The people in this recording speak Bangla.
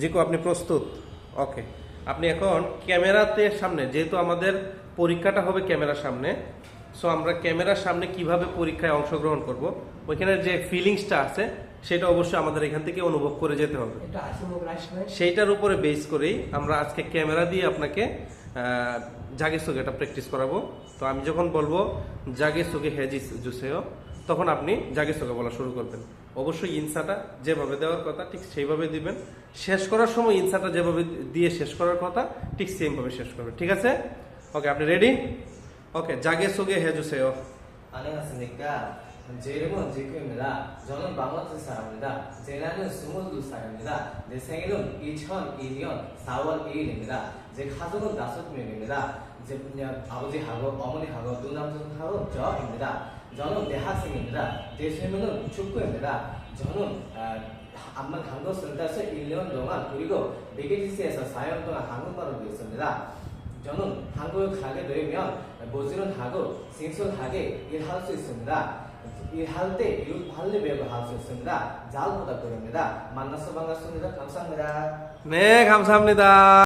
জিকো আপনি প্রস্তুত? ওকে। আপনি এখন ক্যামেরাতে সামনে যেহেতু আমাদের পরীক্ষাটা হবে ক্যামেরার সামনে সো আমরা ক্যামেরার সামনে কীভাবে পরীক্ষায় অংশগ্রহণ করব ওইখানে যে ফিলিংসটা আছে সেটা অবশ্যই আমাদের এখান থেকে অনুভব করে যেতে হবে। সেইটার উপরে বেস করেই আমরা আজকে ক্যামেরা দিয়ে আপনাকে জাগে সুগে এটা প্র্যাকটিস করাবো। তো আমি যখন বলব জাগে সুগে হেজি জুসেও তখন আপনি জাগে সুগে বলা শুরু করবেন অবশ্যই ইনসাটা যেভাবে দেওয়ার কথা ঠিক সেইভাবে দিবেন শেষ করার সময় ইনসাটা যেভাবে দিয়ে শেষ করার কথা ঠিক সেমভাবে শেষ করবেন ঠিক আছে ওকে আপনি রেডি ওকে জাগে সুগে হেজুসেও 안녕하십니까. 제 이름은 지크입니다. 저는 방어트 사람입니다. 제 나이는 22살입니다. 내 생일은 2002년 4월 2일입니다. 제 가족은 다섯 명입니다. 제 그냥 아버지하고 어머니하고 누남동하고 저입니다. 저는 대학생입니다. 제 취미는 축구입니다. 저는 아, 암만 한국 선다서 1년 동안 그리고 미개지스에서 4년 동안 한국말을 배웠습니다. 저는 한국에 가게 되면 모질은하고 생소하게 일할 수 있습니다. 일할 때 이웃 관리 배우고 할 수 있습니다. 잘 부탁드립니다. 만나서 반갑습니다. 감사합니다. 네 감사합니다